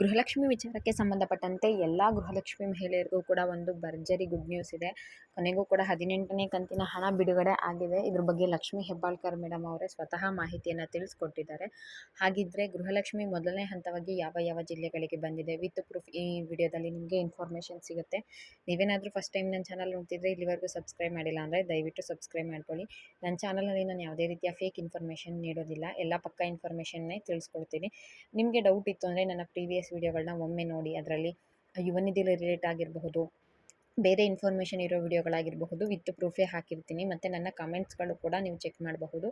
ಗೃಹಲಕ್ಷ್ಮಿ ವಿಚಾರಕ್ಕೆ ಸಂಬಂಧಪಟ್ಟಂತೆ ಎಲ್ಲ ಗೃಹಲಕ್ಷ್ಮಿ ಮಹಿಳೆಯರಿಗೂ ಕೂಡ ಒಂದು ಭರ್ಜರಿ ಗುಡ್ ನ್ಯೂಸ್ ಇದೆ. ಕೊನೆಗೂ ಕೂಡ ಹದಿನೆಂಟನೇ ಕಂತಿನ ಹಣ ಬಿಡುಗಡೆ ಆಗಿದೆ ಇದ್ರ ಬಗ್ಗೆ ಲಕ್ಷ್ಮಿ ಹೆಬ್ಬಾಳ್ಕರ್ ಮೇಡಮ್ ಅವರೇ ಸ್ವತಃ ಮಾಹಿತಿಯನ್ನು ತಿಳಿಸ್ಕೊಟ್ಟಿದ್ದಾರೆ. ಹಾಗಿದ್ರೆ ಗೃಹಲಕ್ಷ್ಮಿ ಮೊದಲನೇ ಹಂತವಾಗಿ ಯಾವ ಯಾವ ಜಿಲ್ಲೆಗಳಿಗೆ ಬಂದಿದೆ? ವಿತ್ ಪ್ರೂಫ್ ಈ ವಿಡಿಯೋದಲ್ಲಿ ನಿಮಗೆ ಇನ್ಫಾರ್ಮೇಷನ್ ಸಿಗುತ್ತೆ. ನೀವೇನಾದರೂ ಫಸ್ಟ್ ಟೈಮ್ ನನ್ನ ಚಾನಲ್ ನೋಡ್ತಿದ್ರೆ ಇಲ್ಲಿವರೆಗೂ ಸಬ್ಸ್ಕ್ರೈಬ್ ಮಾಡಿಲ್ಲ ಅಂದರೆ ದಯವಿಟ್ಟು ಸಬ್ಸ್ಕ್ರೈಬ್ ಮಾಡ್ಕೊಳ್ಳಿ. ನನ್ನ ಚಾನಲಲ್ಲಿ ನಾನು ಯಾವುದೇ ರೀತಿಯ ಫೇಕ್ ಇನ್ಫಾರ್ಮೇಷನ್ ನೀಡೋದಿಲ್ಲ. ಎಲ್ಲ ಪಕ್ಕ ಇನ್ಫಾರ್ಮೇಷನ್ನೇ ತಿಳಿಸ್ಕೊಡ್ತೀನಿ. ನಿಮಗೆ ಡೌಟ್ ಇತ್ತು ಅಂದರೆ ನನ್ನ ಪ್ರೀವಿಯಸ್ ವೀಡಿಯೋಗಳನ್ನ ಒಮ್ಮೆ ನೋಡಿ ಅದರಲ್ಲಿ ಯುವ ನಿಧಿ ರಿಲೇಟ್ ಆಗಿರಬಹುದು ಬೇರೆ ಇನ್ಫಾರ್ಮೇಷನ್ ಇರೋ ವಿಡಿಯೋಗಳಾಗಿರಬಹುದು ವಿತ್ ಪ್ರೂಫೇ ಹಾಕಿರ್ತೀನಿ. ಮತ್ತು ನನ್ನ ಕಮೆಂಟ್ಸ್ಗಳು ಕೂಡ ನೀವು ಚೆಕ್ ಮಾಡಬಹುದು.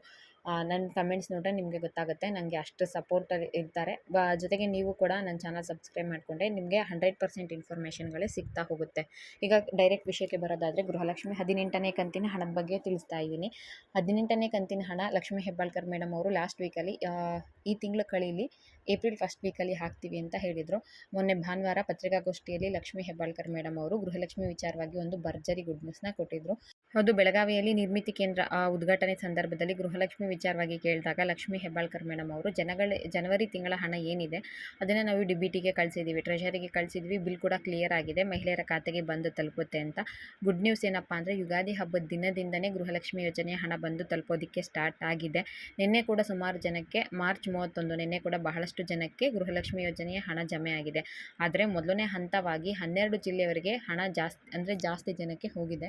ನನ್ನ ಕಮೆಂಟ್ಸ್ ನೋಡ್ರೆ ನಿಮಗೆ ಗೊತ್ತಾಗುತ್ತೆ. ನನಗೆ ಅಷ್ಟು ಸಪೋರ್ಟರ್ ಇರ್ತಾರೆ. ಬ, ಜೊತೆಗೆ ನೀವು ಕೂಡ ನನ್ನ ಚಾನಲ್ ಸಬ್ಸ್ಕ್ರೈಬ್ ಮಾಡಿಕೊಂಡ್ರೆ ನಿಮಗೆ ಹಂಡ್ರೆಡ್ ಪರ್ಸೆಂಟ್ ಇನ್ಫಾರ್ಮೇಷನ್ಗಳೇ ಸಿಗ್ತಾ ಹೋಗುತ್ತೆ. ಈಗ ಡೈರೆಕ್ಟ್ ವಿಷಯಕ್ಕೆ ಬರೋದಾದರೆ ಗೃಹಲಕ್ಷ್ಮಿ ಹದಿನೆಂಟನೇ ಕಂತಿನ ಹಣದ ಬಗ್ಗೆ ತಿಳಿಸ್ತಾ ಇದ್ದೀನಿ. ಹದಿನೆಂಟನೇ ಕಂತಿನ ಹಣ ಲಕ್ಷ್ಮಿ ಹೆಬ್ಬಾಳ್ಕರ್ ಮೇಡಮ್ ಅವರು ಲಾಸ್ಟ್ ವೀಕಲ್ಲಿ ಈ ತಿಂಗಳ ಕಳೀಲಿ ಏಪ್ರಿಲ್ ಫಸ್ಟ್ ವೀಕಲ್ಲಿ ಹಾಕ್ತೀವಿ ಅಂತ ಹೇಳಿದರು. ಮೊನ್ನೆ ಭಾನುವಾರ ಪತ್ರಿಕಾಗೋಷ್ಠಿಯಲ್ಲಿ ಲಕ್ಷ್ಮೀ ಹೆಬ್ಬಾಳ್ಕರ್ ಮೇಡಮ್ ಅವರು ಗೃಹಲಕ್ಷ್ಮಿ ವಿಚಾರವಾಗಿ ಒಂದು ಭರ್ಜರಿ ಗುಡ್ ನ್ಯೂಸ್ನ ಕೊಟ್ಟಿದ್ರು. ಹೌದು, ಬೆಳಗಾವಿಯಲ್ಲಿ ನಿರ್ಮಿತಿ ಕೇಂದ್ರ ಉದ್ಘಾಟನೆ ಸಂದರ್ಭದಲ್ಲಿ ಗೃಹಲಕ್ಷ್ಮಿ ವಿಚಾರವಾಗಿ ಕೇಳಿದಾಗ ಲಕ್ಷ್ಮೀ ಹೆಬ್ಬಾಳ್ಕರ್ ಮೇಡಮ್ ಅವರು, ಜನಗಳ, ಜನವರಿ ತಿಂಗಳ ಹಣ ಏನಿದೆ? ಅದನ್ನು ನಾವು ಡಿಬಿಟಿಗೆ ಕಳಿಸಿದ್ದೀವಿ ಟ್ರೆಷರಿಗೆ ಕಳಿಸಿದ್ವಿ, ಬಿಲ್ ಕೂಡ ಕ್ಲಿಯರ್ ಆಗಿದೆ, ಮಹಿಳೆಯರ ಖಾತೆಗೆ ಬಂದು ತಲುಪುತ್ತೆ ಅಂತ. ಗುಡ್ ನ್ಯೂಸ್ ಏನಪ್ಪ ಅಂದರೆ ಯುಗಾದಿ ಹಬ್ಬದ ದಿನದಿಂದನೇ ಗೃಹಲಕ್ಷ್ಮಿ ಯೋಜನೆಯ ಹಣ ಬಂದು ತಲುಪೋದಕ್ಕೆ ಸ್ಟಾರ್ಟ್ ಆಗಿದೆ. ನಿನ್ನೆ ಕೂಡ ಸುಮಾರು ಜನಕ್ಕೆ, ಮಾರ್ಚ್ ಮೂವತ್ತೊಂದು ನಿನ್ನೆ ಕೂಡ ಬಹಳಷ್ಟು ಜನಕ್ಕೆ ಗೃಹಲಕ್ಷ್ಮಿ ಯೋಜನೆಯ ಹಣ ಜಮೆ ಆಗಿದೆ. ಆದರೆ ಮೊದಲನೇ ಹಂತವಾಗಿ ಹನ್ನೆರಡು ಜಿಲ್ಲೆಯವರಿಗೆ ಹಣ ಜಾಸ್ತಿ ಅಂದರೆ ಜಾಸ್ತಿ ಜನಕ್ಕೆ ಹೋಗಿದೆ.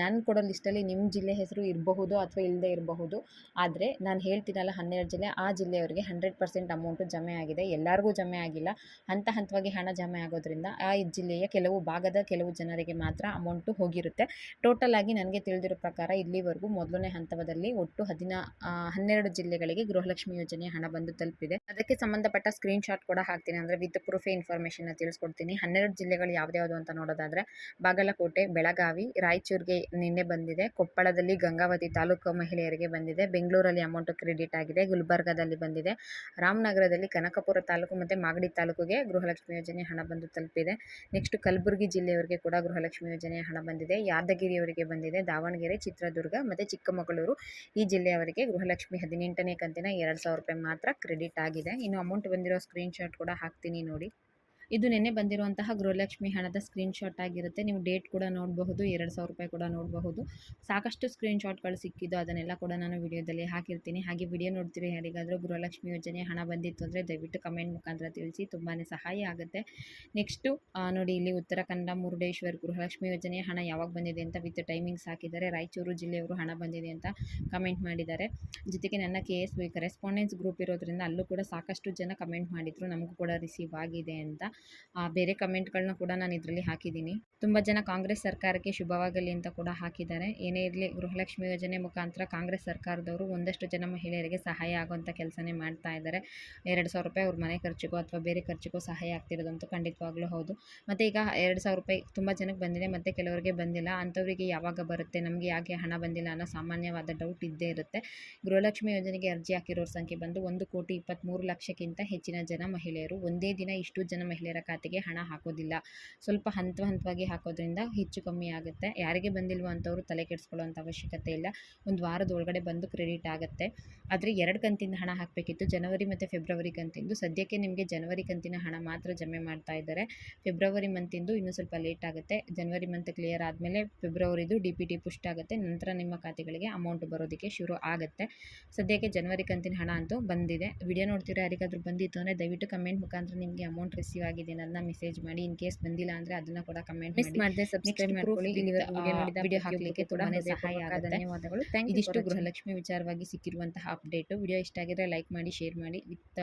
ನಾನು ಕೊಡೋ ಲಿಸ್ಟಲ್ಲಿ ನಿಮ್ಮ ಜಿಲ್ಲೆ ಹೆಸರು ಇರಬಹುದು ಅಥವಾ ಇಲ್ಲದೆ ಇರಬಹುದು. ಆದರೆ ನಾನು ಹೇಳ್ತೀನಲ್ಲ ಹನ್ನೆರಡು ಜಿಲ್ಲೆ, ಆ ಜಿಲ್ಲೆಯವರಿಗೆ ಹಂಡ್ರೆಡ್ ಪರ್ಸೆಂಟ್ ಅಮೌಂಟು ಜಮೆ ಆಗಿದೆ. ಎಲ್ಲರಿಗೂ ಜಮೆ ಆಗಿಲ್ಲ. ಹಂತ ಹಂತವಾಗಿ ಹಣ ಜಮೆ ಆಗೋದ್ರಿಂದ ಆ ಜಿಲ್ಲೆಯ ಕೆಲವು ಭಾಗದ ಕೆಲವು ಜನರಿಗೆ ಮಾತ್ರ ಅಮೌಂಟು ಹೋಗಿರುತ್ತೆ. ಟೋಟಲ್ ಆಗಿ ನನಗೆ ತಿಳಿದಿರೋ ಪ್ರಕಾರ ಇಲ್ಲಿವರೆಗೂ ಮೊದಲನೇ ಹಂತದಲ್ಲಿ ಒಟ್ಟು ಹದಿನ ಹನ್ನೆರಡು ಜಿಲ್ಲೆಗಳಿಗೆ ಗೃಹಲಕ್ಷ್ಮಿ ಯೋಜನೆಯ ಹಣ ಬಂದು ತಲುಪಿದೆ. ಅದಕ್ಕೆ ಸಂಬಂಧಪಟ್ಟ ಸ್ಕ್ರೀನ್ಶಾಟ್ ಕೂಡ ಹಾಕ್ತೀನಿ. ಅಂದರೆ ವಿತ್ ಪ್ರೂಫೇ ಇನ್ಫಾರ್ಮೇಷನ್ನ ತಿಳಿಸ್ಕೊಡ್ತೀನಿ. ಹನ್ನೆರಡು ಜಿಲ್ಲೆಗಳು ಯಾವ್ದು ಅಂತ ನೋಡೋದಾದರೆ ಬಾಗಲಕೋಟೆ, ಬೆಳಗಾವಿ, ರಾಯಚೂರಿಗೆ ನಿನ್ನೆ ಬಂದಿದೆ. ಕೊಪ್ಪಳದಲ್ಲಿ ಗಂಗಾವತಿ ತಾಲೂಕು ಮಹಿಳೆಯರಿಗೆ ಬಂದಿದೆ. ಬೆಂಗಳೂರಲ್ಲಿ ಅಮೌಂಟ್ ಕ್ರೆಡಿಟ್ ಆಗಿದೆ. ಗುಲ್ಬರ್ಗಾದಲ್ಲಿ ಬಂದಿದೆ. ರಾಮನಗರದಲ್ಲಿ ಕನಕಪುರ ತಾಲೂಕು ಮತ್ತು ಮಾಗಡಿ ತಾಲೂಕಿಗೆ ಗೃಹಲಕ್ಷ್ಮಿ ಯೋಜನೆ ಹಣ ಬಂದು ತಲುಪಿದೆ. ನೆಕ್ಸ್ಟ್ ಕಲಬುರಗಿ ಜಿಲ್ಲೆಯವರಿಗೆ ಕೂಡ ಗೃಹಲಕ್ಷ್ಮಿ ಯೋಜನೆ ಹಣ ಬಂದಿದೆ. ಯಾದಗಿರಿಯವರಿಗೆ ಬಂದಿದೆ. ದಾವಣಗೆರೆ, ಚಿತ್ರದುರ್ಗ ಮತ್ತು ಚಿಕ್ಕಮಗಳೂರು ಈ ಜಿಲ್ಲೆಯವರಿಗೆ ಗೃಹಲಕ್ಷ್ಮಿ ಹದಿನೆಂಟನೇ ಕಂತಿನ ಎರಡು ಸಾವಿರ ರೂಪಾಯಿ ಮಾತ್ರ ಕ್ರೆಡಿಟ್ ಆಗಿದೆ. ಇನ್ನು ಅಮೌಂಟ್ ಬಂದಿರೋ ಸ್ಕ್ರೀನ್ಶಾಟ್ ಕೂಡ ಹಾಕ್ತೀನಿ ನೋಡಿ. ಇದು ನೆನ್ನೆ ಬಂದಿರುವಂತಹ ಗೃಹಲಕ್ಷ್ಮಿ ಹಣದ ಸ್ಕ್ರೀನ್ಶಾಟ್ ಆಗಿರುತ್ತೆ. ನೀವು ಡೇಟ್ ಕೂಡ ನೋಡಬಹುದು, ಎರಡು ಸಾವಿರ ರೂಪಾಯಿ ಕೂಡ ನೋಡಬಹುದು. ಸಾಕಷ್ಟು ಸ್ಕ್ರೀನ್ಶಾಟ್ಗಳು ಸಿಕ್ಕಿದ್ದು ಅದನ್ನೆಲ್ಲ ಕೂಡ ನಾನು ವಿಡಿಯೋದಲ್ಲಿ ಹಾಕಿರ್ತೀನಿ. ಹಾಗೆ ವಿಡಿಯೋ ನೋಡ್ತೀರಿ ಯಾರಿಗಾದರೂ ಗೃಹಲಕ್ಷ್ಮಿ ಯೋಜನೆ ಹಣ ಬಂದಿತ್ತು ಅಂದರೆ ದಯವಿಟ್ಟು ಕಮೆಂಟ್ ಮುಖಾಂತರ ತಿಳಿಸಿ. ತುಂಬಾ ಸಹಾಯ ಆಗುತ್ತೆ. ನೆಕ್ಸ್ಟು ನೋಡಿ ಇಲ್ಲಿ ಉತ್ತರ ಕನ್ನಡ ಮುರುಡೇಶ್ವರ್ ಗೃಹಲಕ್ಷ್ಮಿ ಯೋಜನೆ ಹಣ ಯಾವಾಗ ಬಂದಿದೆ ಅಂತ ವಿತ್ ಟೈಮಿಂಗ್ಸ್ ಹಾಕಿದ್ದಾರೆ. ರಾಯಚೂರು ಜಿಲ್ಲೆಯವರು ಹಣ ಬಂದಿದೆ ಅಂತ ಕಮೆಂಟ್ ಮಾಡಿದ್ದಾರೆ. ಜೊತೆಗೆ ನನ್ನ ಕೆ ಎಸ್ ಕರೆಸ್ಪಾಂಡೆನ್ಸ್ ಗ್ರೂಪ್ ಇರೋದ್ರಿಂದ ಅಲ್ಲೂ ಕೂಡ ಸಾಕಷ್ಟು ಜನ ಕಮೆಂಟ್ ಮಾಡಿದರು. ನಮಗೂ ಕೂಡ ರಿಸೀವ್ ಆಗಿದೆ ಅಂತ. ಬೇರೆ ಕಮೆಂಟ್ಗಳನ್ನ ಕೂಡ ನಾನು ಇದರಲ್ಲಿ ಹಾಕಿದ್ದೀನಿ. ತುಂಬ ಜನ ಕಾಂಗ್ರೆಸ್ ಸರ್ಕಾರಕ್ಕೆ ಶುಭವಾಗಲಿ ಅಂತ ಕೂಡ ಹಾಕಿದ್ದಾರೆ. ಏನೇ ಇರಲಿ ಗೃಹಲಕ್ಷ್ಮಿ ಯೋಜನೆ ಮುಖಾಂತರ ಕಾಂಗ್ರೆಸ್ ಸರ್ಕಾರದವರು ಒಂದಷ್ಟು ಜನ ಮಹಿಳೆಯರಿಗೆ ಸಹಾಯ ಆಗುವಂಥ ಕೆಲಸನೇ ಮಾಡ್ತಾ ಇದ್ದಾರೆ. ಎರಡು ಸಾವಿರ ರೂಪಾಯಿ ಅವ್ರ ಮನೆ ಖರ್ಚಿಗೂ ಅಥವಾ ಬೇರೆ ಖರ್ಚಿಗೂ ಸಹಾಯ ಆಗ್ತಿರೋದಂತೂ ಖಂಡಿತವಾಗ್ಲೂ ಹೌದು. ಮತ್ತು ಈಗ ಎರಡು ಸಾವಿರ ರೂಪಾಯಿ ತುಂಬ ಜನಕ್ಕೆ ಬಂದಿದೆ, ಮತ್ತು ಕೆಲವರಿಗೆ ಬಂದಿಲ್ಲ. ಅಂಥವರಿಗೆ ಯಾವಾಗ ಬರುತ್ತೆ, ನಮಗೆ ಯಾಕೆ ಹಣ ಬಂದಿಲ್ಲ ಅನ್ನೋ ಸಾಮಾನ್ಯವಾದ ಡೌಟ್ ಇದ್ದೇ ಇರುತ್ತೆ. ಗೃಹಲಕ್ಷ್ಮಿ ಯೋಜನೆಗೆ ಅರ್ಜಿ ಹಾಕಿರೋರ ಸಂಖ್ಯೆ ಬಂದು ಒಂದು ಕೋಟಿ ಇಪ್ಪತ್ತ್ಮೂರು ಲಕ್ಷಕ್ಕಿಂತ ಹೆಚ್ಚಿನ ಜನ ಮಹಿಳೆಯರು. ಒಂದೇ ದಿನ ಇಷ್ಟು ಜನ ಮಹಿಳೆಯರ ಖಾತೆಗೆ ಹಣ ಹಾಕೋದಿಲ್ಲ. ಸ್ವಲ್ಪ ಹಂತ ಹಂತವಾಗಿ ಹಾಕೋದ್ರಿಂದ ಹೆಚ್ಚು ಕಮ್ಮಿ ಆಗುತ್ತೆ. ಯಾರಿಗೆ ಬಂದಿಲ್ವೋ ಅಂಥವ್ರು ತಲೆ ಕೆಡಿಸ್ಕೊಳ್ಳೋಂಥ ಅವಶ್ಯಕತೆ ಇಲ್ಲ. ಒಂದು ವಾರದ ಒಳಗಡೆ ಬಂದು ಕ್ರೆಡಿಟ್ ಆಗುತ್ತೆ. ಆದರೆ ಎರಡು ಕಂತಿನ ಹಣ ಹಾಕಬೇಕಿತ್ತು. ಜನವರಿ ಮತ್ತು ಫೆಬ್ರವರಿ ಕಂತಿಂದು. ಸದ್ಯಕ್ಕೆ ನಿಮಗೆ ಜನವರಿ ಕಂತಿನ ಹಣ ಮಾತ್ರ ಜಮೆ ಮಾಡ್ತಾ ಇದ್ದಾರೆ. ಫೆಬ್ರವರಿ ಮಂತಿಂದು ಇನ್ನೂ ಸ್ವಲ್ಪ ಲೇಟ್ ಆಗುತ್ತೆ. ಜನವರಿ ಮಂತ್ ಕ್ಲಿಯರ್ ಆದಮೇಲೆ ಫೆಬ್ರವರಿದು ಡಿ ಪಿ ಟಿ ಪುಷ್ಟ್ ಆಗುತ್ತೆ. ನಂತರ ನಿಮ್ಮ ಖಾತೆಗಳಿಗೆ ಅಮೌಂಟ್ ಬರೋದಕ್ಕೆ ಶುರು ಆಗುತ್ತೆ. ಸದ್ಯಕ್ಕೆ ಜನವರಿ ಕಂತಿನ ಹಣ ಅಂತೂ ಬಂದಿದೆ. ವಿಡಿಯೋ ನೋಡ್ತೀರಾ ಯಾರಿಗಾದರೂ ಬಂದಿತ್ತು ಅಂದರೆ ದಯವಿಟ್ಟು ಕಮೆಂಟ್ ಮುಖಾಂತರ ನಿಮಗೆ ಅಮೌಂಟ್ ರಿಸೀವ್ ಆಗಿದೆ ನನ್ನ ಮೆಸೇಜ್ ಮಾಡಿ ಇನ್ ಕೇಸ್ ಬಂದಿಲ್ಲ ಅಂದ್ರೆ ಅದನ್ನ ಕೂಡ ಕಮೆಂಟ್ ಮಿಸ್ ಮಾಡದೆ ಸಬ್ಸ್ಕ್ರೈಬ್ ಮಾಡ್ಕೊಳ್ಳಿ. ವಿಡಿಯೋ ಹಾಕಲಿಕ್ಕೆ ತುಂಬಾ ಸಹಾಯ ಆಗುತ್ತೆ. ಧನ್ಯವಾದಗಳು. ಇದಿಷ್ಟು ಗೃಹಲಕ್ಷ್ಮಿ ವಿಚಾರವಾಗಿ ಸಿಕ್ಕಿರುವಂತಹ ಅಪ್ಡೇಟು ವಿಡಿಯೋ ಇಷ್ಟ ಆಗಿದ್ರೆ ಲೈಕ್ ಮಾಡಿ ಶೇರ್ ಮಾಡಿ. ವಿತ್